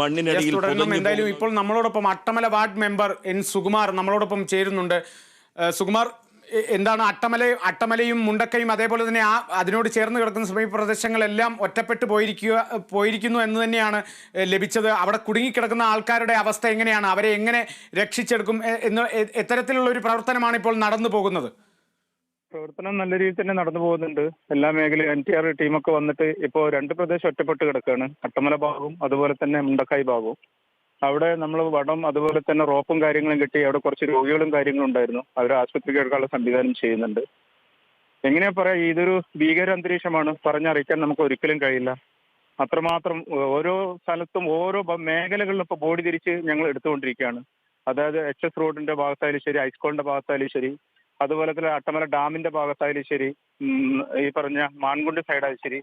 മണ്ണിനടിയിൽ തുടരണം എന്തായാലും ഇപ്പോൾ നമ്മളോടൊപ്പം Attamala ward member N Sukumar നമ്മളോടൊപ്പം ചേരുന്നുണ്ട്. സുകുമാർ എന്താണ് അട്ടമല അട്ടമലയും മുണ്ടക്കയും അതേപോലെ തന്നെ ആ അതിനോട് ചേർന്ന് കിടക്കുന്ന സമീപ പ്രദേശങ്ങളെല്ലാം ഒറ്റപ്പെട്ടു പോയിരിക്കുക പോയിരിക്കുന്നു എന്ന് തന്നെയാണ് ലഭിച്ചത്. അവിടെ കുടുങ്ങിക്കിടക്കുന്ന ആൾക്കാരുടെ അവസ്ഥ എങ്ങനെയാണ്? അവരെ എങ്ങനെ രക്ഷിച്ചെടുക്കും? എന്ന് എത്തരത്തിലുള്ള ഒരു പ്രവർത്തനമാണ് ഇപ്പോൾ നടന്നു പോകുന്നത് പ്രവർത്തനം നല്ല രീതിയിൽ തന്നെ നടന്നു പോകുന്നുണ്ട്. എല്ലാ മേഖലയും എൻ ടി ആർ ടീമൊക്കെ വന്നിട്ട് ഇപ്പോൾ രണ്ട് പ്രദേശം ഒറ്റപ്പെട്ട് കിടക്കുകയാണ് അട്ടമല ഭാഗവും അതുപോലെ തന്നെ മുണ്ടക്കായ് ഭാഗവും. അവിടെ നമ്മൾ വടം അതുപോലെ തന്നെ റോപ്പും കാര്യങ്ങളും കിട്ടി അവിടെ കുറച്ച് രോഗികളും കാര്യങ്ങളും ഉണ്ടായിരുന്നു. അവർ ആശുപത്രിക്ക് എടുക്കാനുള്ള സംവിധാനം ചെയ്യുന്നുണ്ട്. എങ്ങനെയാ പറയാ ഇതൊരു ഭീകര അന്തരീക്ഷമാണ്. പറഞ്ഞറിയിക്കാൻ നമുക്ക് ഒരിക്കലും കഴിയില്ല. അത്രമാത്രം ഓരോ സ്ഥലത്തും ഓരോ മേഖലകളിലും ഇപ്പോൾ ബോഡി തിരിച്ച് ഞങ്ങൾ എടുത്തുകൊണ്ടിരിക്കുകയാണ്. അതായത് എച്ച് എസ് റോഡിന്റെ ഭാഗത്തായാലും ശരി ഹൈസ്കൂളിന്റെ ഭാഗത്തായാലും ശരി അതുപോലെ തന്നെ അട്ടമല ഡാമിന്റെ ഭാഗത്തായാലും ശരി ഈ പറഞ്ഞ മാൻകുണ്ട് സൈഡായാലും ശരി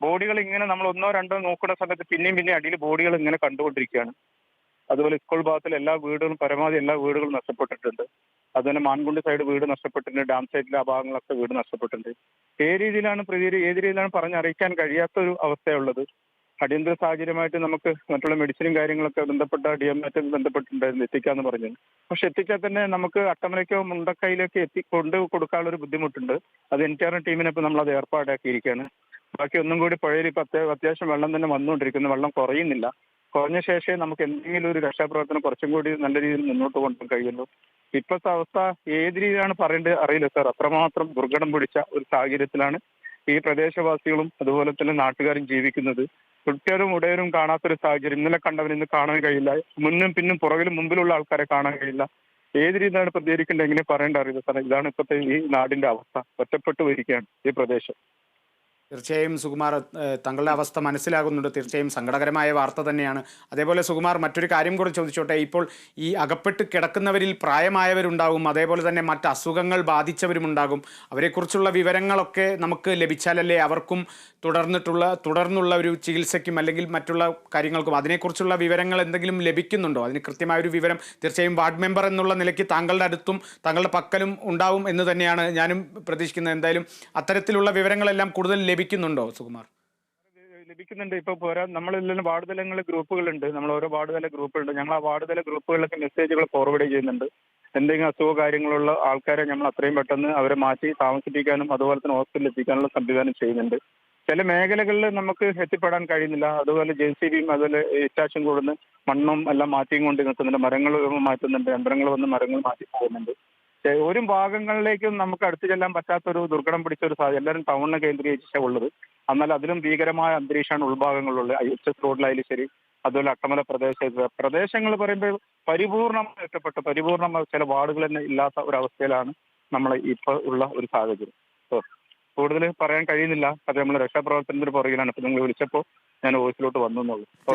ബോഡികൾ ഇങ്ങനെ നമ്മൾ ഒന്നോ രണ്ടോ നോക്കുന്ന സമയത്ത് പിന്നെയും പിന്നെയും അടിയിൽ ബോഡികൾ ഇങ്ങനെ കണ്ടുകൊണ്ടിരിക്കുകയാണ്. അതുപോലെ സ്കൂൾ ഭാഗത്തിൽ എല്ലാ വീടുകളും പരമാവധി എല്ലാ വീടുകളും നഷ്ടപ്പെട്ടിട്ടുണ്ട്. അതുപോലെ മാൻകുണ്ട് സൈഡ് വീട് നഷ്ടപ്പെട്ടിട്ടുണ്ട് ഡാം സൈഡിലെ ആ ഭാഗങ്ങളൊക്കെ വീട് നഷ്ടപ്പെട്ടിട്ടുണ്ട്. ഏത് രീതിയിലാണ് പ്രതികരി ഏത് രീതിയിലാണ് പറഞ്ഞറിയിക്കാൻ കഴിയാത്ത ഒരു അവസ്ഥയുള്ളത് അടിയന്തര സാഹചര്യമായിട്ട് നമുക്ക് മറ്റുള്ള മെഡിസിനും കാര്യങ്ങളൊക്കെ ബന്ധപ്പെട്ട ഡി എം എറ്റും ബന്ധപ്പെട്ടിട്ടുണ്ടായിരുന്നു എത്തിക്കാന്ന് പറഞ്ഞു പക്ഷെ എത്തിച്ചാൽ തന്നെ നമുക്ക് അട്ടമലയ്ക്കോ മുണ്ടക്കൈയിലേക്ക് എത്തി കൊണ്ട് കൊടുക്കാനുള്ള ഒരു ബുദ്ധിമുട്ടുണ്ട്. അത് എൻ ടി ആർ ടീമിനെ ഇപ്പൊ നമ്മൾ അത് ഏർപ്പാടാക്കിയിരിക്കുകയാണ്. ബാക്കി ഒന്നും കൂടി പുഴയിൽ ഇപ്പം അത്യാ- അത്യാവശ്യം വെള്ളം തന്നെ വന്നുകൊണ്ടിരിക്കുന്നു. വെള്ളം കുറയുന്നില്ല. കുറഞ്ഞ ശേഷമേ നമുക്ക് എന്തെങ്കിലും ഒരു രക്ഷാപ്രവർത്തനം കുറച്ചും കൂടി നല്ല രീതിയിൽ മുന്നോട്ട് കൊണ്ടുപോകാൻ കഴിയുള്ളൂ. ഇപ്പോഴത്തെ അവസ്ഥ ഏത് രീതിയിലാണ് പറയേണ്ടത് അറിയില്ല സാർ. അത്രമാത്രം ദുർഘടം പിടിച്ച ഒരു സാഹചര്യത്തിലാണ് ഈ പ്രദേശവാസികളും അതുപോലെ തന്നെ നാട്ടുകാരും ജീവിക്കുന്നത് കുട്ടിയരും ഉടയരും കാണാത്തൊരു സാഹചര്യം ഇന്നലെ കണ്ടവൻ ഇന്ന് കാണാൻ കഴിയില്ല. മുന്നും പിന്നും പുറകിലും മുമ്പിലുള്ള ആൾക്കാരെ കാണാൻ കഴിയില്ല. ഏത് രീതിയിലാണ് പ്രതികരിക്കേണ്ടത് എങ്ങനെ പറയേണ്ട അറിയില്ല സാറേ. ഇതാണ് ഇപ്പോഴത്തെ ഈ നാടിന്റെ അവസ്ഥ. ഒറ്റപ്പെട്ടു വരികയാണ് ഈ പ്രദേശം. തീർച്ചയായും സുകുമാർ തങ്ങളുടെ അവസ്ഥ മനസ്സിലാകുന്നുണ്ട്. തീർച്ചയായും സങ്കടകരമായ വാർത്ത തന്നെയാണ്. അതേപോലെ സുകുമാർ മറ്റൊരു കാര്യം കൂടെ ചോദിച്ചോട്ടെ. ഇപ്പോൾ ഈ അകപ്പെട്ട് കിടക്കുന്നവരിൽ പ്രായമായവരുണ്ടാകും. അതേപോലെ തന്നെ മറ്റ് അസുഖങ്ങൾ ബാധിച്ചവരുമുണ്ടാകും. അവരെക്കുറിച്ചുള്ള വിവരങ്ങളൊക്കെ നമുക്ക് ലഭിച്ചാലല്ലേ അവർക്കും തുടർന്നിട്ടുള്ള തുടർന്നുള്ള ഒരു ചികിത്സയ്ക്കും അല്ലെങ്കിൽ മറ്റുള്ള കാര്യങ്ങൾക്കും അതിനെക്കുറിച്ചുള്ള വിവരങ്ങൾ എന്തെങ്കിലും ലഭിക്കുന്നുണ്ടോ? അതിന് കൃത്യമായ ഒരു വിവരം തീർച്ചയായും വാർഡ് മെമ്പർ എന്നുള്ള നിലയ്ക്ക് താങ്കളുടെ അടുത്തും താങ്കളുടെ പക്കലും ഉണ്ടാവും എന്ന് തന്നെയാണ് ഞാനും പ്രതീക്ഷിക്കുന്നത്. എന്തായാലും അത്തരത്തിലുള്ള വിവരങ്ങളെല്ലാം കൂടുതൽ ലഭിക്കുന്നുണ്ടോ സുകുമാർ? ലഭിക്കുന്നുണ്ട്. ഇപ്പൊ പോരാ നമ്മളെല്ലാം വാർഡ് തലങ്ങൾ ഗ്രൂപ്പുകളുണ്ട്. നമ്മൾ ഓരോ വാർഡ് തല ഗ്രൂപ്പുകളുണ്ട്. ഞങ്ങൾ ആ വാർഡ് തല ഗ്രൂപ്പുകളിലൊക്കെ മെസ്സേജുകൾ ഫോർവേഡ് ചെയ്യുന്നുണ്ട്. എന്തെങ്കിലും അസുഖ കാര്യങ്ങളുള്ള ആൾക്കാരെ നമ്മൾ അത്രയും പെട്ടെന്ന് അവരെ മാറ്റി താമസിപ്പിക്കാനും അതുപോലെ തന്നെ ഹോസ്പിറ്റലിൽ എത്തിക്കാനുള്ള സംവിധാനം ചെയ്യുന്നുണ്ട്. ചില മേഖലകളിൽ നമുക്ക് എത്തിപ്പെടാൻ കഴിയുന്നില്ല. അതുപോലെ ജെ സി ബിയും അതുപോലെ ഇറ്റാച്ചും കൂടുന്ന. മണ്ണും എല്ലാം മാറ്റിയും കൊണ്ട് നിർത്തുന്നുണ്ട് മരങ്ങൾ മാറ്റുന്നുണ്ട്. യന്ത്രങ്ങൾ വന്ന് മരങ്ങൾ മാറ്റി പോകുന്നുണ്ട് ഒരു ഭാഗങ്ങളിലേക്കും നമുക്ക് അടുത്ത് ചെല്ലാൻ പറ്റാത്തൊരു ദുർഘടം പിടിച്ച ഒരു സാധ്യത എല്ലാവരും ടൗണിനെ കേന്ദ്രീകരിച്ചാണ് ഉള്ളത്. എന്നാൽ അതിലും ഭീകരമായ അന്തരീക്ഷമാണ് ഉൾഭാഗങ്ങളിലുള്ളത്. ഐ റോഡിലായാലും ശരി അതുപോലെ അട്ടമല പ്രദേശ പ്രദേശങ്ങൾ പറയുമ്പോൾ പരിപൂർണമായി ഒറ്റപ്പെട്ട പരിപൂർണമായ ചില വാർഡുകൾ തന്നെ ഇല്ലാത്ത ഒരു അവസ്ഥയിലാണ് നമ്മൾ ഇപ്പോൾ ഉള്ള ഒരു സാഹചര്യം. കൂടുതൽ പറയാൻ കഴിയുന്നില്ല. അത് നമ്മൾ രക്ഷാപ്രവർത്തനത്തിന് പുറകിലാണ്. ഇപ്പൊ നിങ്ങൾ വിളിച്ചപ്പോൾ ഞാൻ ഓഫീസിലോട്ട് വന്നു എന്നുള്ളൂ.